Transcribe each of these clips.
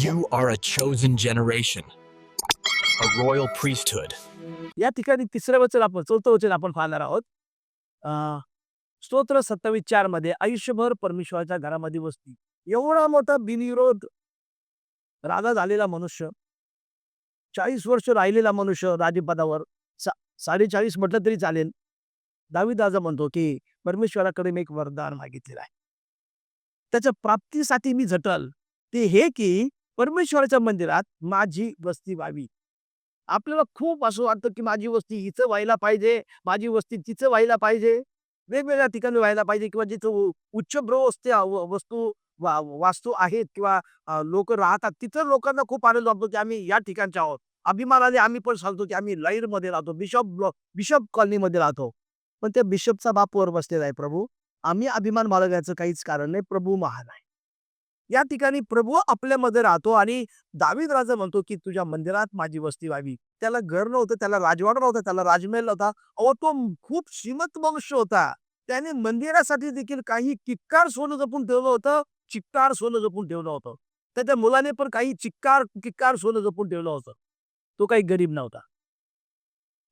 You are a chosen generation, a royal priesthood, या ठिकाणी तिसरं वचन आपण चौथं वचन आपण पाहणार आहोत. अं, स्तोत्र सत्तावीस चारमध्ये आयुष्यभर परमेश्वराच्या घरामध्ये वसती एवढा मोठा बिनविरोध राजा झालेला मनुष्य चाळीस वर्ष राहिलेला मनुष्य राजपदावर सा साडेचाळीस म्हटलं तरी चालेल. दावीद राजा म्हणतो की परमेश्वराकडे मी एक वरदान मागितलेलं आहे. त्याच्या प्राप्तीसाठी मी झटल. ते हे की परमेश्वराच्या मंदिरात माझी वस्ती व्हावी. आपल्याला खूप असं वाटतं की माझी वस्ती हिचं व्हायला पाहिजे माझी वस्ती तिचं व्हायला पाहिजे वेगवेगळ्या ठिकाणी व्हायला पाहिजे किंवा जिथं उच्च उच्चभ्र वस्तू वा- वास्तू आहेत किंवा लोक राहतात तिथं लोकांना खूप आनंद वाटतो की आम्ही या ठिकाणचे आहोत. अभिमानाने आम्ही पण सांगतो की आम्ही लाईरमध्ये राहतो बिशप बिशप कॉलनीमध्ये राहतो. पण त्या बिशपचा बाप वर बसलेला आहे प्रभू. आम्ही अभिमान बाळगायचं काहीच कारण नाही प्रभू महान आहे. या ठिकाणी प्रभू आपल्यामध्ये राहतो आणि दावीद राजा म्हणतो की तुझ्या मंदिरात माझी वस्ती व्हावी. त्याला घर नव्हतं त्याला राजवाडा नव्हता त्याला राजमहल नव्हता. अहो तो खूप श्रीमंत वंश होता. त्याने मंदिरासाठी देखील काही किक्कार सोनं जपून ठेवलं होतं चिक्कार सोनं जपून ठेवलं होतं. त्याच्या मुलाने पण काही चिक्कार किक्कार सोनं जपून ठेवलं होतं. तो काही गरीब नव्हता.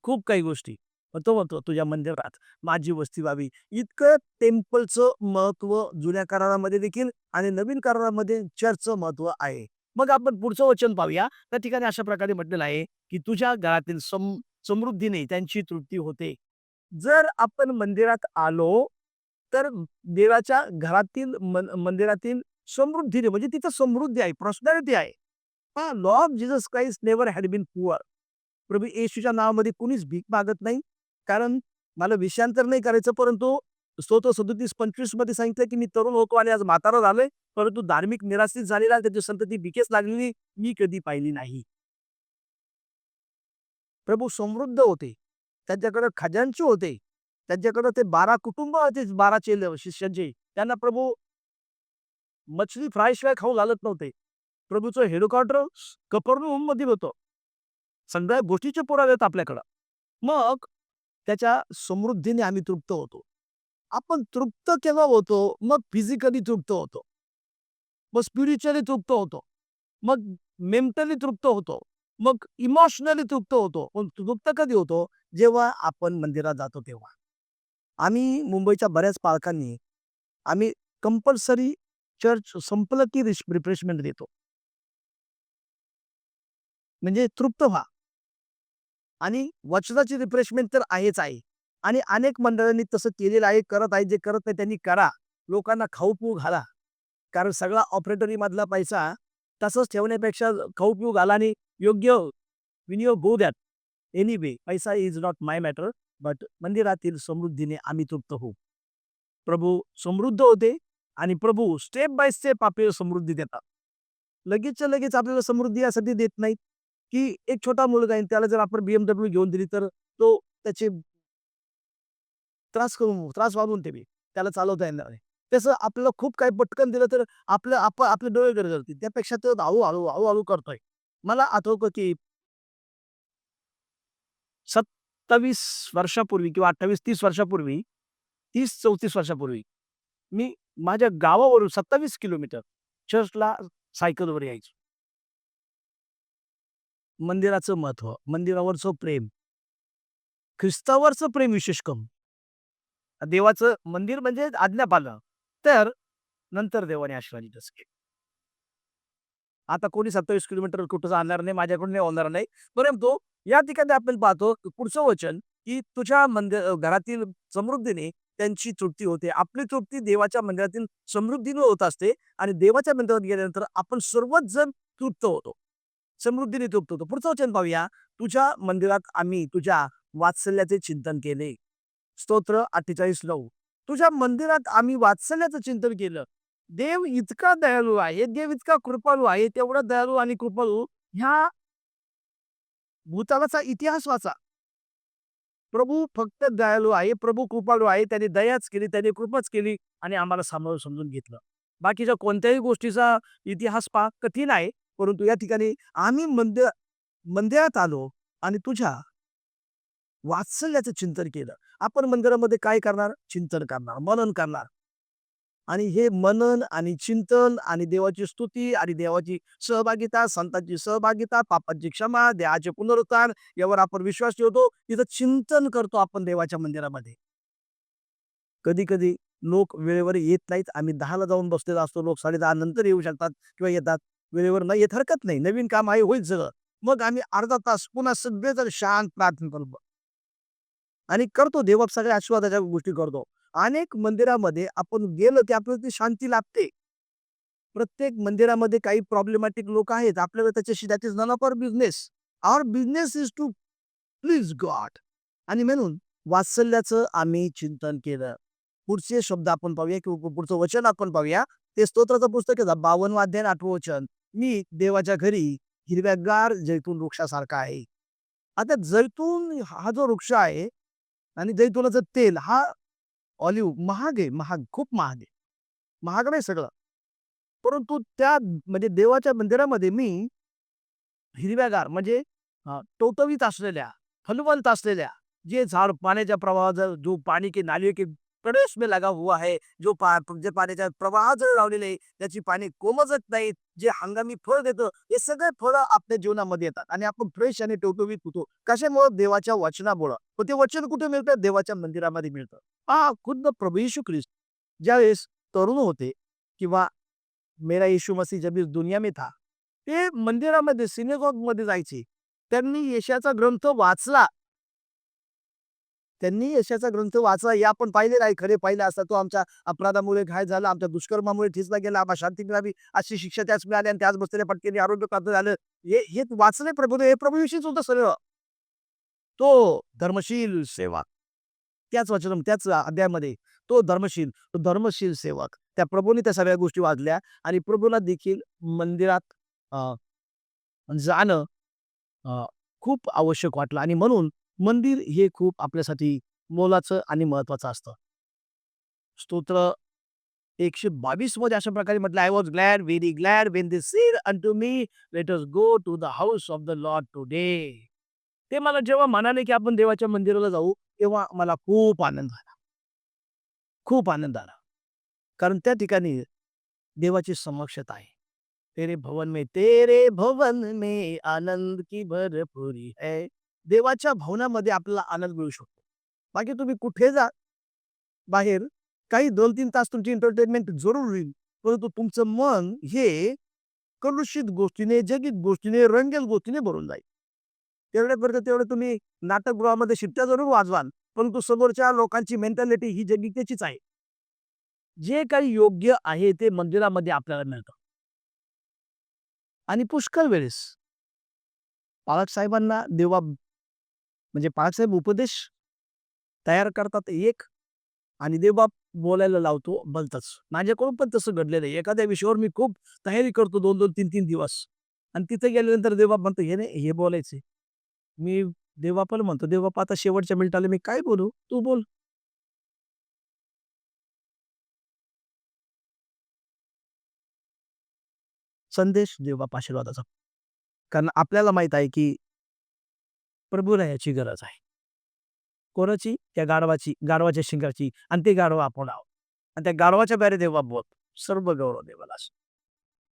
खूप काही गोष्टी. तो म्हणतो तुझ्या मंदिरात माझी वस्ती व्हावी. इतकं टेम्पलचं महत्त्व जुन्या करारामध्ये देखील आणि नवीन करारामध्ये चर्चचं महत्त्व आहे. मग आपण पुढचं वचन पाहूया. त्या ठिकाणी अशा प्रकारे म्हटलेलं आहे की तुझ्या घरातील सम समृद्धीने त्यांची तृप्ती होते. जर आपण मंदिरात आलो तर देवाच्या घरातील मन- मंदिरातील समृद्धीने म्हणजे तिथं समृद्धी आहे प्रॉस्पॅरिटी आहे. हा law of Jesus Christ never had been poor प्रभू येशूच्या नावामध्ये कुणीच भीक मागत नाही. कारण मला विषयांतर नाही करायचं परंतु स्वतः सदोतीस पंचवीसमध्ये सांगितलं की मी तरुण होतो आणि आज म्हातारा झालोय परंतु धार्मिक निराश्रित झालेला त्याची संतती बिकेच लागलेली मी कधी पाहिली नाही. प्रभू समृद्ध होते त्यांच्याकडे खजांची होते त्यांच्याकडे ते बारा कुटुंब होते बारा चेल शिष्यांचे. त्यांना प्रभू मछली फ्राय शिवाय खाऊ घालत नव्हते. प्रभूचं हेडक्वार्टर कपर्नूममध्ये होतं. सगळ्या गोष्टीचे पुरावे आहेत आपल्याकडं. मग त्याच्या समृद्धीने आम्ही तृप्त होतो. आपण तृप्त केव्हा होतो? मग फिजिकली तृप्त होतो. मग स्पिरिच्युअली तृप्त होतो. मग मेंटली तृप्त होतो. मग इमोशनली तृप्त होतो. पण तृप्त कधी होतो? जेव्हा आपण मंदिरात जातो तेव्हा. आम्ही मुंबईच्या बऱ्याच पालकांनी आम्ही कंपल्सरी चर्च संपलं की रिफ्रेशमेंट देतो. म्हणजे तृप्त व्हा. आणि वचनाची रिफ्रेशमेंट तर आहेच आहे. आणि अनेक मंडळांनी तसं केलेलं आहे करत आहे जे करत नाही त्यांनी करा. लोकांना खाऊ पिऊ घाला. कारण सगळा ऑपरेटरी मधला पैसा तसंच ठेवण्यापेक्षा खाऊ पिऊ घाला आणि योग्य विनियोग गो द्यात. एनिवे पैसा is not my matter but मंदिरातील समृद्धीने आम्ही तृप्त होऊ. प्रभू समृद्ध होते आणि प्रभू स्टेप बाय स्टेप आपल्याला समृद्धी देतात. लगेचच्या लगेच आपल्याला समृद्धी यासाठी देत नाहीत. की एक छोटा मुलगा आहे त्याला जर आपण बीएमडब्ल्यू घेऊन दिली तर तो त्याचे त्रास करून त्रास वाढवून ठेवी त्याला चालवता येणार नाही. तसं आपल्याला खूप काही पटकन दिलं तर आपलं आपण आपले डोळे गरज करतील त्यापेक्षा तो हळूहळू हळूहळू करतोय. मला आठवतं की सत्तावीस वर्षापूर्वी किंवा अठ्ठावीस तीस वर्षापूर्वी तीस चौतीस वर्षापूर्वी मी माझ्या गावावरून सत्तावीस किलोमीटर चर्चला सायकलवर यायचो. मंदिराचं महत्त्व मंदिरावरचं प्रेम. ख्रिस्तावरचं प्रेम विशेष करून. देवाचं मंदिर म्हणजे आज्ञापालन तर नंतर देवाने आशीर्वादितच केलं. आता कोणी सत्तावीस किलोमीटर कुठं जाणार नाही माझ्याकडून नाही होणार नाही. परंतु या ठिकाणी आपण पाहतो पुढचं वचन की तुझ्या मंदिर घरातील समृद्धीने त्यांची तृप्ती होते. आपली तृप्ती देवाच्या मंदिरातील समृद्धीने होत असते आणि देवाच्या मंदिरात गेल्यानंतर आपण सर्वच जण तृप्त होतो. समृद्धीने तृप्त होतो पुढचं वचन पाहूया. तुझ्या मंदिरात आम्ही तुझ्या वात्सल्याचे चिंतन केले. स्तोत्र अठ्ठेचाळीस नऊ. तुझ्या मंदिरात आम्ही वात्सल्याचं चिंतन केलं. देव इतका दयाळू आहे देव इतका कृपाळू आहे तेवढा दयाळू आणि कृपाळू ह्या भूतालाचा इतिहास वाचा. प्रभू फक्त दयाळू आहे प्रभू कृपाळू आहे त्याने दयाच केली त्याने कृपाच केली आणि आम्हाला सांभाळून समजून घेतलं. बाकीच्या कोणत्याही गोष्टीचा इतिहास पहा कठीण आहे. परंतु या ठिकाणी आम्ही मंदिर मंदिरात आलो आणि तुझ्या वात्सल्याचं चिंतन केलं. आपण मंदिरामध्ये काय करणार? चिंतन करणार मनन करणार. आणि हे मनन आणि चिंतन आणि देवाची स्तुती आणि देवाची सहभागिता संतांची सहभागिता पापांची क्षमा देहाचे पुनरुत्थान यावर आपण विश्वास ठेवतो. तिथं चिंतन करतो आपण देवाच्या मंदिरामध्ये. कधी कधी लोक वेळेवर येत नाहीत. आम्ही दहाला जाऊन बसलेला असतो. लोक साडे नंतर येऊ शकतात किंवा येतात. वेळेवर नाही येत हरकत नाही. नवीन काम आहे होईल सगळं. मग आम्ही अर्धा तास पुन्हा सगळेजण शांत प्रार्थना करतो. आणि करतो देवप सगळ्या आशीर्वादाच्या गोष्टी करतो. अनेक मंदिरामध्ये आपण गेलो की आपल्याला ती शांती लाभते. प्रत्येक मंदिरामध्ये काही प्रॉब्लेमॅटिक लोक आहेत. आपल्याला त्याच्याशी that is none of our business our business is to please God आणि म्हणून वात्सल्याचं आम्ही चिंतन केलं. पुढचे शब्द आपण पाहूया किंवा पुढचं वचन आपण पाहूया. ते स्तोत्राचं पुस्तक आहे. बावन्न वाद्यान आठवं वचन. मी देवाच्या घरी हिरव्यागार जैतून वृक्षासारखा आहे. आता जैतून हा जो वृक्ष आहे आणि जैतुनाचं तेल हा ऑलिव्ह महाग आहे महाग खूप महाग आहे. महाग नाही सगळं. परंतु त्या म्हणजे देवाच्या मंदिरामध्ये मी हिरव्यागार म्हणजे टोटवीत असलेल्या फलवंत असलेल्या जे झाड पाण्याच्या प्रवाहाचा जो पाणी के नाली के प्रदेश में लगा हुआ है जो पा जे पाण्याच्या प्रवाह जर लावलेले आहे त्याची पाणी कोमजत नाहीत जे हंगामी फळ देतं हे सगळे फळं आपल्या जीवनामध्ये येतात. आणि आपण फ्रेश आणि टवटवीत होतो. कशामुळे? देवाच्या वचनामुळं. पण ते वचन कुठे मिळतं? देवाच्या मंदिरामध्ये मिळतं. हा खुद्द प्रभू येशू ख्रिस्त ज्यावेळेस तरुण होते किंवा मेरा यीशु मसीह जब इस दुनिया में था ते मंदिरामध्ये सिनेगॉगमध्ये जायचे. त्यांनी यशाचा ग्रंथ वाचला. त्यांनी यशाचा ग्रंथ वाचला. या आपण पाहिलेला आहे खरे पाहिले असता तो आमच्या अपराधामुळे घाय झाला. आमच्या दुष्कर्मामुळे ठिसला गेला. आम्हाला शांती मिळावी अशी शिक्षा त्याच मिळाली आणि त्याच बसलेल्या पटकेने आरोग्य प्राप्त झालं. हे हे वाचले प्रभू. हे प्रभू विषयीच होतं सगळं. तो धर्मशील सेवा त्याच वचन त्याच अध्यायामध्ये तो धर्मशील तो धर्मशील सेवक. त्या प्रभूने त्या सगळ्या गोष्टी वाचल्या आणि प्रभूला देखील मंदिरात अं, जाणं खूप आवश्यक वाटलं. आणि म्हणून मंदिर हे खूप आपल्यासाठी मोलाचं आणि महत्वाचं असतं. स्तोत्र एकशे बावीसमध्ये अशा प्रकारे म्हटलं I was glad very glad when they said unto me let us go to the house of the Lord today ते मला जेव्हा म्हणाले की आपण देवाच्या मंदिराला जाऊ तेव्हा मला खूप आनंद झाला. खूप आनंद आला. कारण त्या ठिकाणी देवाची समक्षता आहे. तेरे भवन में तेरे भवन में आनंद की भरपुरी है. देवाच्या भवनामध्ये आपल्याला आनंद मिळू शकतो. बाकी तुम्ही कुठे जा बाहेर काही दोन तीन तास तुमची एंटरटेनमेंट जरूर होईल. परंतु तुमचं मन हे कलुषित गोष्टीने जगित गोष्टीने रंगेल गोष्टीने भरून जाईल. तेवढ्यापर्यंत तेवढे तुम्ही नाटकगृहामध्ये शिट्ट्या जरूर वाजवाल परंतु समोरच्या लोकांची मेंटॅलिटी ही जगितेचीच आहे. जे काही योग्य आहे ते मंदिरामध्ये आपल्याला मिळतं. आणि पुष्कळ वेळेस पालक साहेबांना देवा म्हणजे पालकसाहेब उपदेश तयार करतात एक आणि देवबाप बोलायला लावतो बोलताच. माझ्याकडून पण तसं घडलेलं आहे. एखाद्या विषयावर मी खूप तयारी करतो दोन दोन तीन तीन दिवस. आणि तिथे गेल्यानंतर देवबाप म्हणतो हे नाही हे बोलायचे मी देवबापाला म्हणतो देवबाप आता शेवटच्या मिनिटाला मी काय बोलू? तू बोल. संदेश देवबाप आशीर्वादाचा. कारण आपल्याला माहीत आहे की प्रभूला याची गरज आहे. कोणाची? त्या गाढवाची गाढवाच्या शिंगाची. आणि ते गाढवा आपण आहोत. आणि त्या गाढवाच्या बाहेर देवा बोल सर्व गौरव देवाला असतो